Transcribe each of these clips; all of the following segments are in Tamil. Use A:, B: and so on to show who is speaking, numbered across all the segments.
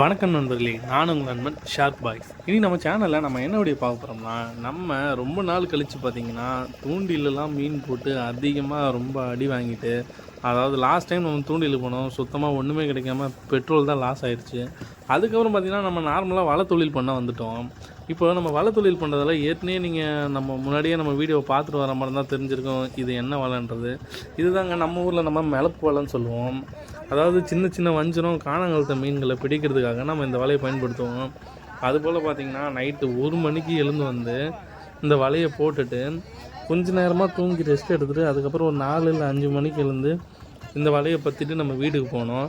A: வணக்கம் நண்பர்களே நான் உங்கள் நண்பன் ஷார்க் பாய்ஸ். இனி நம்ம சேனலில் நம்ம என்ன வீடியோ பார்க்க போகிறோம்னா நம்ம ரொம்ப நாள் கழித்து பார்த்தீங்கன்னா தூண்டிலெலாம் மீன் போட்டு அதிகமாக ரொம்ப அடி வாங்கிட்டு அதாவது லாஸ்ட் டைம் நம்ம தூண்டில் போனோம் சுத்தமாக ஒன்றுமே கிடைக்காம பெட்ரோல் தான் லாஸ் ஆயிடுச்சு அதுக்கப்புறம் பார்த்திங்கன்னா நம்ம நார்மலாக வலை தொழில் பண்ண வந்துட்டோம். இப்போ நம்ம வலை தொழில் பண்ணுறதில் ஏற்கனவே நீங்கள் நம்ம முன்னாடியே நம்ம வீடியோவை பார்த்துட்டு வர மாதிரி தான் தெரிஞ்சிருக்கோம் இது என்ன வலைன்றது இதுதாங்க நம்ம ஊரில் நம்ம மிளப்பு வலைன்னு சொல்லுவோம். அதாவது சின்ன சின்ன வஞ்சிரம் காணாங்கழுத்த மீன்களை பிடிக்கிறதுக்காக நம்ம இந்த வலையை பயன்படுத்துவோம். அதுபோல் பார்த்திங்கன்னா நைட்டு ஒரு மணிக்கு எழுந்து வந்து இந்த வலையை போட்டுட்டு கொஞ்ச நேரமாக தூங்கி ரெஸ்ட் எடுத்துகிட்டு அதுக்கப்புறம் ஒரு நாலு இல்லை அஞ்சு மணிக்கு எழுந்து இந்த வலையை பற்றிட்டு நம்ம வீட்டுக்கு போனோம்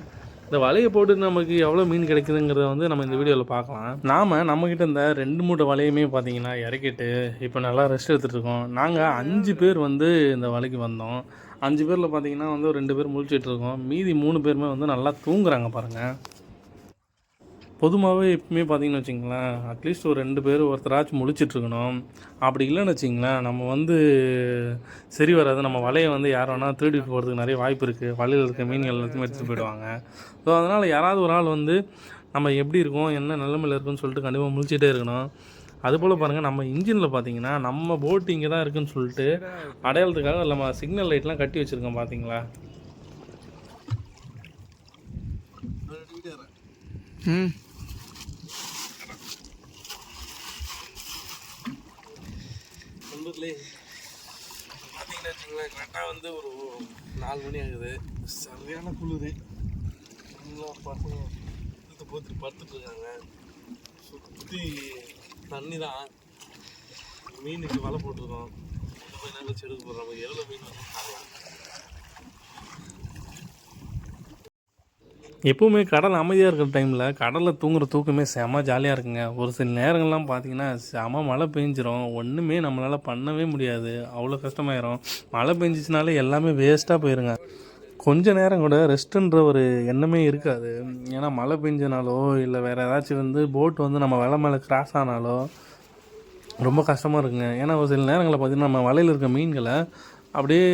A: இந்த வலையை போட்டு நமக்கு எவ்வளோ மீன் கிடைக்குதுங்கிறத வந்து நம்ம இந்த வீடியோவில் பார்க்கலாம். நாம் நம்மக்கிட்ட இந்த ரெண்டு மூட்டை வலையுமே பார்த்தீங்கன்னா இறக்கிட்டு இப்போ நல்லா ரெஸ்ட் எடுத்துகிட்டு இருக்கோம். நாங்கள் அஞ்சு பேர் வந்து இந்த வலைக்கு வந்தோம். அஞ்சு பேரில் பார்த்தீங்கன்னா வந்து ஒரு ரெண்டு பேர் முழிச்சிட்டு இருக்கோம். மீதி மூணு பேருமே வந்து நல்லா தூங்குறாங்க பாருங்கள் பொதுவாகவே எப்பவுமே பார்த்தீங்கன்னு வச்சிங்களேன் அட்லீஸ்ட் ஒரு ரெண்டு பேர் ஒருத்தராச்சும் முழிச்சிட்ருக்கணும் அப்படி இல்லைன்னு வச்சிங்களேன் நம்ம வந்து சரி வராது. நம்ம வலையை வந்து யார் வேணால் திருடிட்டு போகிறதுக்கு நிறைய வாய்ப்பு இருக்குது வலையில் இருக்க மீன்கள் எல்லாத்தையுமே எடுத்துகிட்டு போயிடுவாங்க. ஸோ அதனால் யாராவது ஒரு ஆள் வந்து நம்ம எப்படி இருக்கோம் என்ன நிலமையில் இருக்குன்னு சொல்லிட்டு கண்டிப்பாக முழிச்சிட்டே இருக்கணும். அதுபோல் பாருங்கள் நம்ம இன்ஜினில் பார்த்தீங்கன்னா நம்ம போட் இங்கே தான் இருக்குன்னு சொல்லிட்டு அடையாளத்துக்காக நம்ம சிக்னல் லைட்லாம் கட்டி வச்சுருக்கோம் பார்த்தீங்களா
B: ம்.
A: பார்த்தீங்கன்னா வச்சுங்களேன் கரெக்டாக வந்து ஒரு நாலு மணி ஆகுது. சரியான குளிர். பசங்க இழுத்து போத்துட்டு படுத்துட்டு இருக்காங்க சுற்றி தண்ணி தான் மீனுக்கு வலை போட்டிருக்கோம். இன்னும் கொஞ்ச நேரம் கழிச்சு எடுக்க போகிறோம் நம்ம எவ்வளோ மீன் வந்து பார்க்கலாம் எப்பவுமே கடல் அமைதியாக இருக்கிற டைமில் கடலில் தூங்குற தூக்கமே செம ஜாலியாக இருக்குங்க. ஒரு சில நேரங்கள்லாம் பார்த்தீங்கன்னா செம மழை பெஞ்சிரும். ஒன்றுமே நம்மளால் பண்ணவே முடியாது. அவ்வளோ கஷ்டமாயிரும். மழை பெஞ்சிச்சுனாலே எல்லாமே வேஸ்ட்டாக போயிருங்க. கொஞ்ச நேரம் கூட ரெஸ்ட்டுன்ற ஒரு எண்ணமே இருக்காது. ஏன்னா மழை பெஞ்சனாலோ இல்லை வேறு ஏதாச்சும் வந்து போட் வந்து நம்ம வலை மேலே கிராஸ் ஆனாலோ ரொம்ப கஷ்டமாக இருக்குங்க. ஏன்னா ஒரு சில நேரங்களில் பார்த்தீங்கன்னா நம்ம வலையில் இருக்க மீன்களை அப்படியே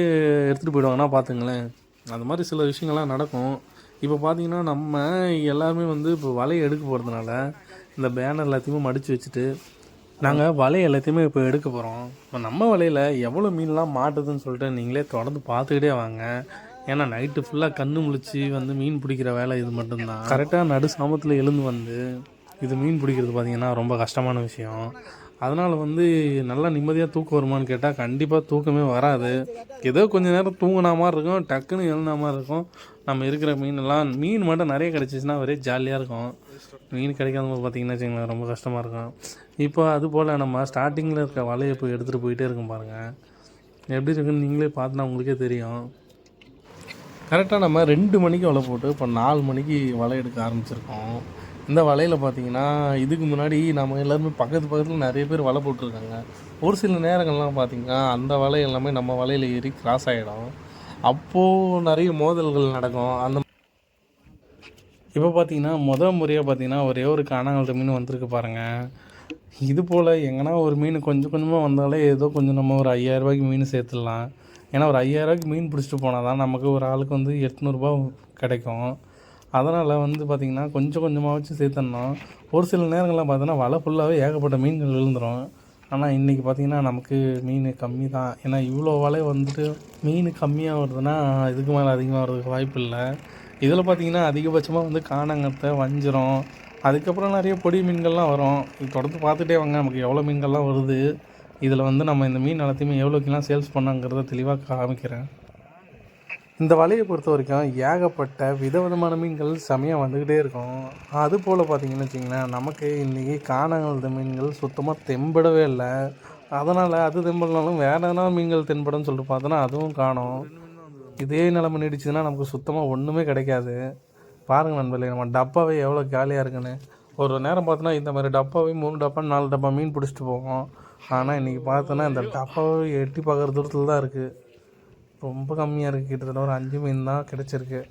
A: எடுத்துகிட்டு போயிடுவாங்கன்னா பார்த்துங்களேன் அந்த மாதிரி சில விஷயங்கள்லாம் நடக்கும். இப்போ பார்த்தீங்கன்னா நம்ம எல்லாருமே வந்து இப்போ வலையை எடுக்க போகிறதுனால இந்த பேனர் எல்லாத்தையுமே மடித்து வச்சுட்டு நாங்கள் வலை எல்லாத்தையுமே இப்போ எடுக்க போகிறோம் இப்போ நம்ம வலையில் எவ்வளோ மீன்லாம் மாட்டுதுன்னு சொல்லிட்டு நீங்களே தொடர்ந்து பார்த்துக்கிட்டே வாங்க. ஏன்னா நைட்டு ஃபுல்லாக கண்ணு முழிச்சு வந்து மீன் பிடிக்கிற வேலை இது மட்டும்தான். கரெக்டாக நடு சாமத்தில் எழுந்து வந்து இது மீன் பிடிக்கிறது பார்த்தீங்கன்னா ரொம்ப கஷ்டமான விஷயம். அதனால் வந்து நல்லா நிம்மதியாக தூக்கம் வருமான்னு கேட்டால் கண்டிப்பாக தூக்கமே வராது. ஏதோ கொஞ்ச நேரம் தூங்கின மாதிரி இருக்கும் டக்குன்னு எழுந்த மாதிரி இருக்கும். நம்ம இருக்கிற மீனெல்லாம் மீன் மட்டும் நிறைய கிடச்சிச்சின்னா ஒரே ஜாலியாக இருக்கும். மீன் கிடைக்காத போது பார்த்தீங்கன்னா வச்சுங்களேன் ரொம்ப கஷ்டமாக இருக்கும். இப்போ அது போல் நம்ம ஸ்டார்டிங்கில் இருக்க வலையை போய் எடுத்துகிட்டு போயிட்டே இருக்கும் பாருங்கள் எப்படி இருக்குன்னு நீங்களே பார்த்துனா உங்களுக்கே தெரியும். கரெக்டாக நம்ம ரெண்டு மணிக்கு வலை போட்டு இப்போ நாலு மணிக்கு வலை எடுக்க ஆரம்பிச்சிருக்கோம். இந்த வலையில் பார்த்தீங்கன்னா இதுக்கு முன்னாடி நம்ம எல்லாருமே பக்கத்து பக்கத்தில் நிறைய பேர் வலை போட்டிருக்காங்க. ஒரு சில நேரங்கள்லாம் பார்த்தீங்கன்னா அந்த வலை எல்லாமே நம்ம வலையில் ஏறி கிராஸ் ஆகிடும் அப்போது நிறைய மோதல்கள் நடக்கும். அந்த இப்போ பார்த்தீங்கன்னா முத முறையாக பார்த்தீங்கன்னா ஒரே ஒரு காணாங்கழுத்த மீன் வந்திருக்கு பாருங்கள் இது போல் எங்கன்னா ஒரு மீன் கொஞ்சம் கொஞ்சமாக வந்தாலே ஏதோ கொஞ்சம் நம்ம ஒரு ஐயாயிரம் ரூபாய்க்கு மீன் சேர்த்துடலாம். ஏன்னா ஒரு ஐயாயிரூவாய்க்கு மீன் பிடிச்சிட்டு போனால் தான் நமக்கு ஒரு ஆளுக்கு வந்து எட்நூறுபா கிடைக்கும். அதனால் வந்து பார்த்திங்கன்னா கொஞ்சம் கொஞ்சமாக வச்சு சேர்த்தோம்னா ஒரு சில நேரங்களில் பார்த்தோன்னா வலை ஃபுல்லாகவே ஏகப்பட்ட மீன்கள் விழுந்துடும் ஆனால் இன்றைக்கி பார்த்திங்கன்னா நமக்கு மீன் கம்மி தான் ஏன்னா இவ்வளோ வலை வந்துட்டு மீன் கம்மியாக வருதுன்னா இதுக்கு மேலே அதிகமாக வர்றதுக்கு வாய்ப்பு இல்லை. இதில் பார்த்திங்கன்னா அதிகபட்சமாக வந்து காணங்கத்தை வஞ்சிரம் அதுக்கப்புறம் நிறைய பொடி மீன்கள்லாம் வரும். இது தொடர்ந்து பார்த்துட்டே வாங்க. நமக்கு எவ்வளோ மீன்கள்லாம் வருது? இதில் வந்து நம்ம இந்த மீன் எல்லாத்தையுமே எவ்வளோக்கெல்லாம் சேல்ஸ் பண்ணாங்கிறத தெளிவாக காமிக்கிறேன். இந்த வலையை பொறுத்த வரைக்கும் ஏகப்பட்ட விதவிதமான மீன்கள் செமையாக வந்துக்கிட்டே இருக்கும். அது போல் பார்த்தீங்கன்னு வச்சிங்களேன் நமக்கு இன்றைக்கி காணாங்கழுத மீன்கள் சுத்தமாக தெம்படவே இல்லை. அதனால் அது தெம்படனாலும் வேறு எதனா மீன்கள் தென்படும்னு சொல்லிட்டு பார்த்தோன்னா அதுவும் காணும். இதே நிலம நீடிச்சுன்னா நமக்கு சுத்தமாக ஒன்றுமே கிடைக்காது. பாருங்கள் நண்பர்களே நம்ம டப்பாவே எவ்வளோ காலியாக இருக்குன்னு. ஒரு நேரம் பார்த்தோன்னா இந்த மாதிரி டப்பாவே மூணு டப்பா நாலு டப்பா மீன் பிடிச்சிட்டு போவோம். ஆனால் இன்றைக்கி பார்த்தோன்னா இந்த டப்பாவை எட்டி பார்க்குற தூரத்தில் தான் இருக்குது ரொம்ப கம்மியாக இருக்குது கிட்டத்தட்ட ஒரு அஞ்சு மீன் தான் கிடச்சிருக்கு.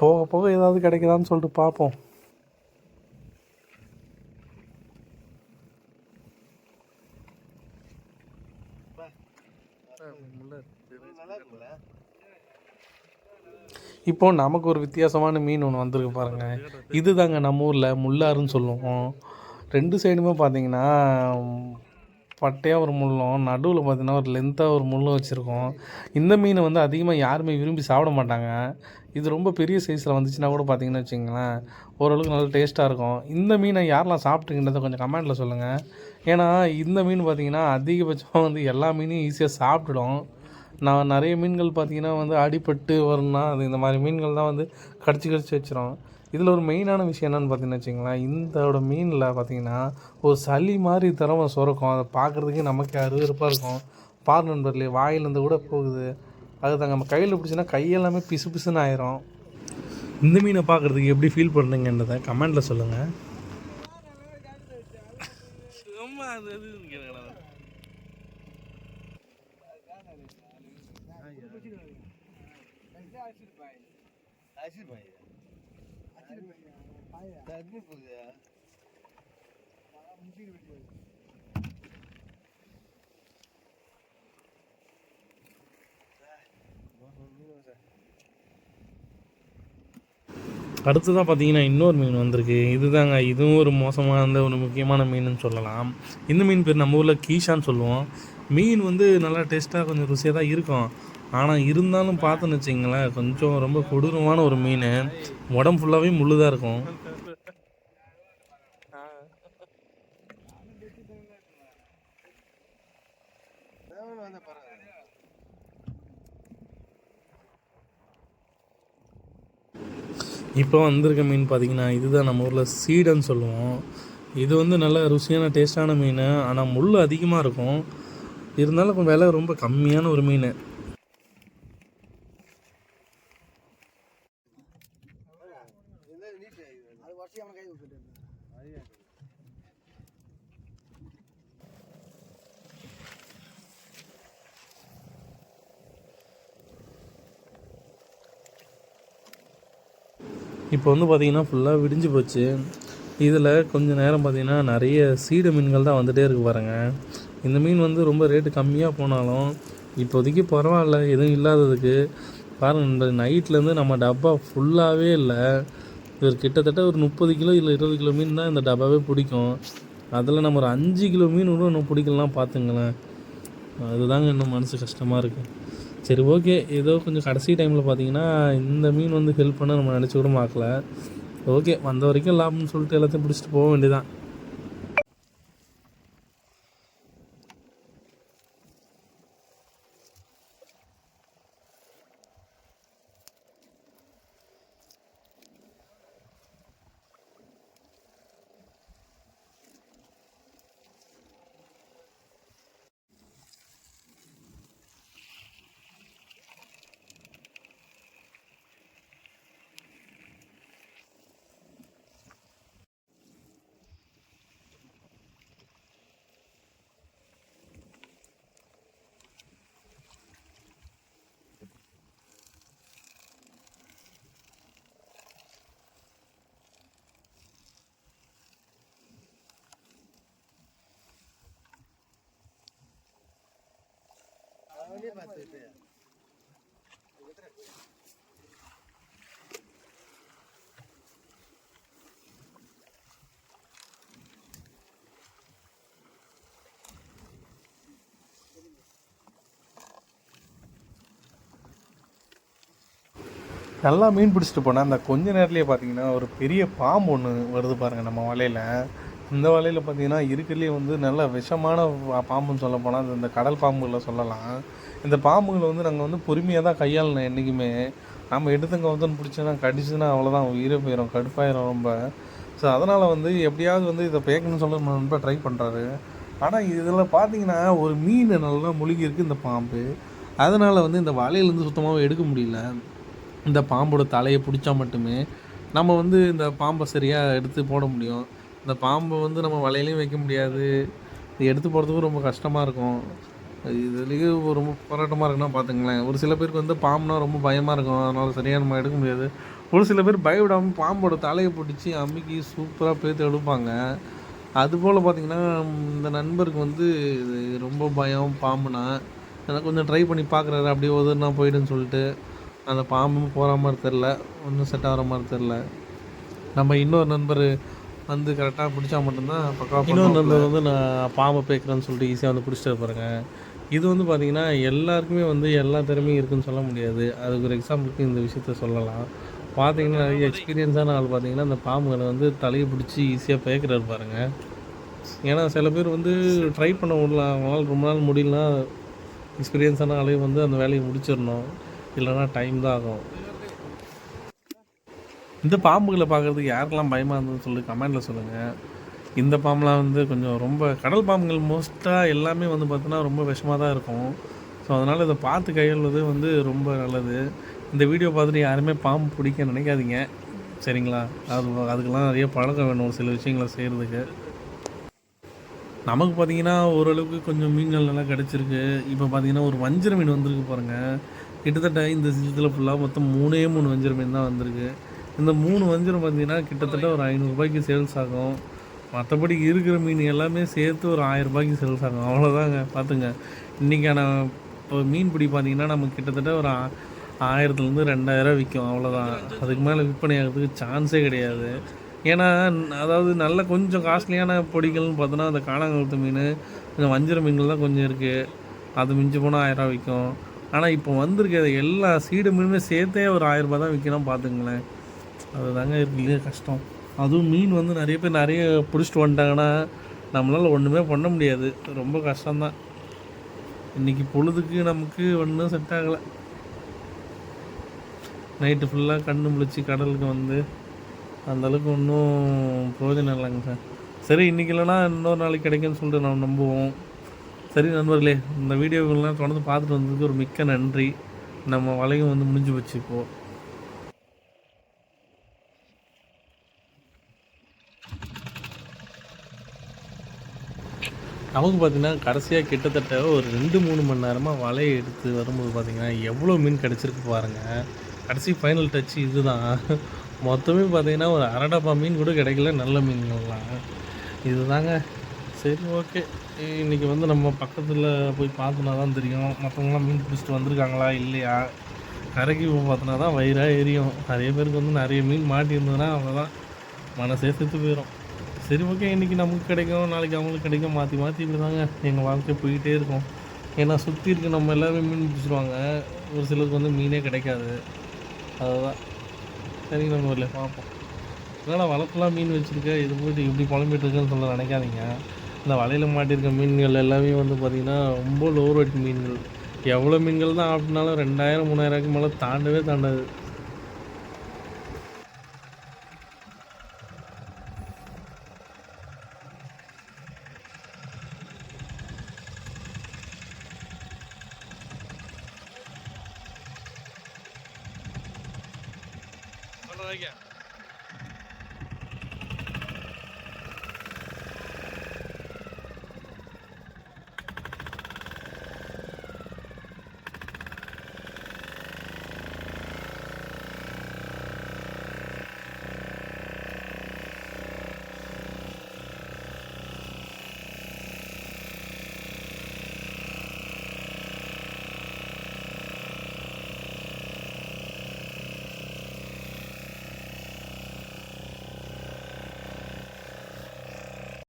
A: போக போக ஏதாவது கிடைக்குதான்னு சொல்லிட்டு பார்ப்போம். இப்போ நமக்கு ஒரு வித்தியாசமான மீன் ஒன்று வந்திருக்கு பாருங்கள் இது தாங்க நம்ம ஊரில் முள்ளாருன்னு சொல்லுவோம். ரெண்டு சைடுமே பார்த்தீங்கன்னா பட்டையாக ஒரு முள்ளும் நடுவில் பார்த்தீங்கன்னா ஒரு லென்த்தாக ஒரு முள்ளும் வச்சுருக்கோம். இந்த மீனை வந்து அதிகமாக யாருமே விரும்பி சாப்பிட மாட்டாங்க. இது ரொம்ப பெரிய சைஸில் வந்துச்சுன்னா கூட பார்த்தீங்கன்னு வச்சிங்களேன் ஓரளவுக்கு நல்ல டேஸ்ட்டாக இருக்கும். இந்த மீனை யாரெல்லாம் சாப்பிட்டுங்கன்றதை கொஞ்சம் கமெண்ட்டில் சொல்லுங்கள் ஏன்னா இந்த மீன் பார்த்தீங்கன்னா அதிகபட்சமாக வந்து எல்லா மீனையும் ஈஸியாக சாப்பிட்டுடும். நான் நிறைய மீன்கள் பார்த்திங்கன்னா வந்து அடிபட்டு வரும்னா அது இந்த மாதிரி மீன்கள் தான் வந்து கடிச்சு கடிச்சு வச்சிரும். இதில் ஒரு மெயினான விஷயம் என்னென்னு பார்த்தீங்கன்னு வச்சுங்களேன் இந்தோட மீனில் பார்த்தீங்கன்னா ஒரு சளி மாதிரி திறமை சுரக்கும் அதை பார்க்குறதுக்கே நமக்கு அருவருப்பாக இருக்கும் பார் நண்பர்களே வாயிலேருந்து கூட போகுது அது தாங்க நம்ம கையில் பிடிச்சின்னா கையெல்லாமே பிசு பிசுன்னு ஆயிரும் இந்த மீனை பார்க்குறதுக்கு எப்படி ஃபீல் பண்ணுறீங்கன்றதை கமெண்ட்டில் சொல்லுங்கள் அடுத்ததாக பார்த்தீங்கன்னா இன்னொரு மீன் வந்திருக்கு. இதுதாங்க இதுவும் ஒரு மோசமான ஒரு முக்கியமான மீனுன்னு சொல்லலாம். இந்த மீன் பேர் நம்ம ஊரில் கீஷான்னு சொல்லுவோம். மீன் வந்து நல்லா டேஸ்ட்டாக கொஞ்சம் ருசியாக தான் இருக்கும். ஆனால் இருந்தாலும் பார்த்தோன்னு வச்சிங்களேன் கொஞ்சம் ரொம்ப கொடூரமான ஒரு மீன். உடம்பு ஃபுல்லாகவே முள்ளு தான் இருக்கும். இப்போ வந்திருக்க மீன் பார்த்தீங்கன்னா இதுதான் நம்ம ஊரில் சீடன்னு சொல்லுவோம். இது வந்து நல்ல ருசியான டேஸ்டான மீன். ஆனால் முள் அதிகமாக இருக்கும். இருந்தாலும் விலை ரொம்ப கம்மியான ஒரு மீன். இப்போ வந்து பார்த்தீங்கன்னா ஃபுல்லாக விடிஞ்சு போச்சு. இதில் கொஞ்சம் நேரம் பார்த்தீங்கன்னா நிறைய சீடு மீன்கள் தான் வந்துகிட்டே இருக்கு பாருங்க. இந்த மீன் வந்து ரொம்ப ரேட்டு கம்மியாக போனாலும் இப்போதைக்கு பரவாயில்ல எதுவும் இல்லாததுக்கு. பாருங்கள் இந்த நைட்லேருந்து நம்ம டப்பா ஃபுல்லாகவே இல்லை. ஒரு கிட்டத்தட்ட ஒரு முப்பது கிலோ இல்லை இருபது கிலோ மீன் தான் இந்த டப்பாவே பிடிக்கும். அதில் நம்ம ஒரு அஞ்சு கிலோ மீன் கூட இன்னும் பிடிக்கலாம் பார்த்துங்களேன் அதுதாங்க இன்னும் மனசு கஷ்டமாக இருக்குது சரி ஓகே ஏதோ கொஞ்சம் கடைசி டைமில் பார்த்தீங்கன்னா இந்த மீன் வந்து ஹெல்ப் பண்ண நம்ம நினச்சி கூட பார்க்கல. ஓகே வந்த வரைக்கும் லாபம்னு சொல்லிட்டு எல்லாத்தையும் பிடிச்சிட்டு போக வேண்டியதான் நல்லா மீன் பிடிச்சிட்டு போனால் அந்த கொஞ்ச நேரத்துலேயே பார்த்தீங்கன்னா ஒரு பெரிய பாம்பு ஒன்று வருது பாருங்கள் நம்ம வலையில் இந்த வலையில் பார்த்தீங்கன்னா இருக்கிறதுலே வந்து நல்ல விஷமான பாம்புன்னு சொல்ல போனால் இந்த கடல் பாம்புகளை சொல்லலாம். இந்த பாம்புகளை வந்து நாங்கள் வந்து பொறுமையாக தான் கையாளணும் என்றைக்குமே நம்ம எடுத்துங்க வந்து பிடிச்சோன்னா கடிச்சுன்னா அவ்வளோதான் உயிரே போயிடும் கடுப்பாயிரும் ரொம்ப. ஸோ அதனால் வந்து எப்படியாவது வந்து இதை பேக்கணும்னு சொல்ல ரொம்ப ட்ரை பண்ணுறாரு ஆனால் இதில் பார்த்தீங்கன்னா ஒரு மீன் நல்லா முழுகியிருக்கு இந்த பாம்பு. அதனால் வந்து இந்த வலையிலேருந்து சுத்தமாக எடுக்க முடியல. இந்த பாம்போட தலையை பிடிச்சா மட்டுமே நம்ம வந்து இந்த பாம்பை சரியாக எடுத்து போட முடியும். இந்த பாம்பை வந்து நம்ம வலையிலையும் வைக்க முடியாது. இது எடுத்து போகிறதுக்கும் ரொம்ப கஷ்டமாக இருக்கும். இதுலேயே ரொம்ப போராட்டமாக இருக்குன்னா பார்த்துங்களேன் ஒரு சில பேருக்கு வந்து பாம்புனா ரொம்ப பயமாக இருக்கும். அதனால் சரியாக நம்ம எடுக்க முடியாது. ஒரு சில பேர் பயப்படாமல் பாம்போட தலையை பிடிச்சி அம்மிக்கி சூப்பராக பேத்து எடுப்பாங்க. அதுபோல் பார்த்தீங்கன்னா இந்த நண்பருக்கு வந்து இது ரொம்ப பயம் பாம்புனா. எனக்கு கொஞ்சம் ட்ரை பண்ணி பார்க்குறாரு அப்படியே உதறினா போயிடுன்னு சொல்லிட்டு. அந்த பாம்பும் போகிற மாதிரி தெரில ஒன்றும் செட் ஆகிற மாதிரி தெரில நம்ம இன்னொரு நண்பர் வந்து கரெக்டாக பிடிச்சா மட்டும்தான் பக்கா இன்னொரு நண்பர் வந்து நான் பாம்பை பேக்கிறேன்னு சொல்லிட்டு ஈஸியாக வந்து பிடிச்சிட்டு பாருங்க. இது வந்து பார்த்திங்கன்னா எல்லாருக்குமே வந்து எல்லா திறமையும் இருக்குன்னு சொல்ல முடியாது. அதுக்கு ஒரு எக்ஸாம்பிளுக்கு இந்த விஷயத்த சொல்லலாம். பார்த்தீங்கன்னா நிறைய எக்ஸ்பீரியன்ஸான ஆள் பார்த்தீங்கன்னா அந்த பாம்புகளை வந்து தலையை பிடிச்சி ஈஸியாக பேக்கிறாரு பாருங்க. ஏன்னா சில பேர் வந்து ட்ரை பண்ண விடலாம் அவங்களால ரொம்ப நாள் முடியலனா எக்ஸ்பீரியன்ஸான ஆளையும் வந்து அந்த வேலையை முடிச்சிடணும். இல்லைன்னா டைம் தான் ஆகும். இந்த பாம்புகளை பார்க்குறதுக்கு யாருக்கெல்லாம் பயமாக இருந்ததுன்னு சொல்லி கமெண்டில் சொல்லுங்கள் இந்த பாம்புலாம் வந்து கொஞ்சம் ரொம்ப கடல் பாம்புகள் மோஸ்ட்டாக எல்லாமே வந்து பார்த்தோன்னா ரொம்ப விஷமாக தான் இருக்கும். ஸோ அதனால் இதை பார்த்து கையாளுவது வந்து ரொம்ப நல்லது. இந்த வீடியோ பார்த்துட்டு யாருமே பாம்பு பிடிக்க நினைக்காதீங்க. சரிங்களா? அது அதுக்கெல்லாம் நிறைய பழக்கம் வேணும் ஒரு சில விஷயங்களை செய்கிறதுக்கு நமக்கு பார்த்தீங்கன்னா ஓரளவுக்கு கொஞ்சம் மீன்கள் நல்லா கிடச்சிருக்கு. இப்போ பார்த்தீங்கன்னா ஒரு வஞ்சர மீன் வந்திருக்கு பாருங்கள் கிட்டத்தட்ட இந்த சீசத்தில் ஃபுல்லாக மொத்தம் மூணே மூணு வஞ்சர மீன் தான் வந்திருக்கு. இந்த மூணு வஞ்சிரம் பார்த்தீங்கன்னா கிட்டத்தட்ட ஒரு ஐநூறுரூபாய்க்கு சேல்ஸ் ஆகும். மற்றபடி இருக்கிற மீன் எல்லாமே சேர்த்து ஒரு ஆயிரரூபாய்க்கு சேல்ஸ் ஆகும். அவ்வளோதாங்க பார்த்துங்க இன்றைக்கான இப்போ மீன் பிடி பார்த்தீங்கன்னா நமக்கு கிட்டத்தட்ட ஒரு ஆயிரத்துலேருந்து ரெண்டாயிரம் விற்கும் அவ்வளோதான் அதுக்கு மேலே விற்பனை ஆகிறதுக்கு சான்ஸே கிடையாது. ஏன்னா அதாவது நல்ல கொஞ்சம் காஸ்ட்லியான பொடிகள்னு பார்த்தோன்னா அந்த காணாங்கழுத்து மீன் கொஞ்சம் வஞ்சிர மீன்கள் தான் கொஞ்சம் இருக்குது அது மிஞ்சி போனால் ஆயிரம் விற்கும் ஆனால் இப்போ வந்திருக்க எல்லா சீடு மீனுமே சேர்த்தே ஒரு ஆயிரரூபா தான் விற்கணும் பார்த்துங்களேன் அதுதாங்க இருக்குல்லையே கஷ்டம். அதுவும் மீன் வந்து நிறைய பேர் நிறைய பிடிச்சிட்டு வந்துட்டாங்கன்னா நம்மளால் ஒன்றுமே பண்ண முடியாது. ரொம்ப கஷ்டம்தான். இன்றைக்கி பொழுதுக்கு நமக்கு ஒன்றும் செட் ஆகலை. நைட்டு ஃபுல்லாக கண்ணு முழிச்சு கடலுக்கு வந்து அந்தளவுக்கு ஒன்றும் பிரயோஜனம் இல்லைங்க சார். சரி இன்றைக்கி இல்லைனா இன்னொரு நாளைக்கு கிடைக்கும்னு சொல்லிட்டு நம்ம நம்புவோம். சரி நண்பர்களே இந்த வீடியோக்கள்லாம் தொடர்ந்து பார்த்துட்டு வந்ததுக்கு ஒரு மிக்க நன்றி. நம்ம வலையும் வந்து முடிஞ்சு போச்சு இப்போது நமக்கு பார்த்தீங்கன்னா கடைசியாக கிட்டத்தட்ட ஒரு ரெண்டு மூணு மணி நேரமாக வலையை எடுத்து வரும்போது பார்த்தீங்கன்னா எவ்வளோ மீன் கிடச்சிருக்கு பாருங்கள் கடைசி ஃபைனல் டச் இதுதான். மொத்தமே பார்த்தீங்கன்னா ஒரு அரடப்பா மீன் கூட கிடைக்கல நல்ல மீன்கள்லாம். இதுதாங்க. சரி ஓகே இன்றைக்கி வந்து நம்ம பக்கத்தில் போய் பார்த்தோன்னா தான் தெரியும். மற்றவங்களாம் மீன் பிடிச்சிட்டு வந்திருக்காங்களா இல்லையா? கரைக்கு போய் பார்த்தோன்னா தான் வயிறாக எரியும். நிறைய பேருக்கு வந்து நிறைய மீன் மாட்டியிருந்ததுன்னா அவ்வளோதான் மனசே செத்து போயிடும் சரி ஓகே இன்றைக்கி நமக்கு கிடைக்கும் நாளைக்கு அவங்களுக்கு கிடைக்கும். மாற்றி மாற்றி இப்படி தாங்க எங்கள் வாழ்க்கை போயிட்டே இருக்கும். ஏன்னா சுற்றி இருக்க நம்ம எல்லாருமே மீன் பிடிச்சிருவாங்க. ஒரு சிலருக்கு வந்து மீனே கிடைக்காது. அதுதான். சரி நம்ம இல்லை பார்ப்போம். என்னடா வளர்ப்புலாம் மீன் வச்சுருக்க? இது போயிட்டு இப்படி குழம்பிட்டுருக்குன்னு சொல்ல நினைக்காதீங்க. இந்த வலையில் மாட்டியிருக்க மீன்கள் எல்லாமே வந்து பார்த்திங்கன்னா ரொம்ப லோ ரேட் மீன்கள். எவ்வளோ மீன்கள் தான் ஆப்பினாலும் ரெண்டாயிரம் மூணாயிரத்துக்கு மேலே தாண்டவே தாண்டாது.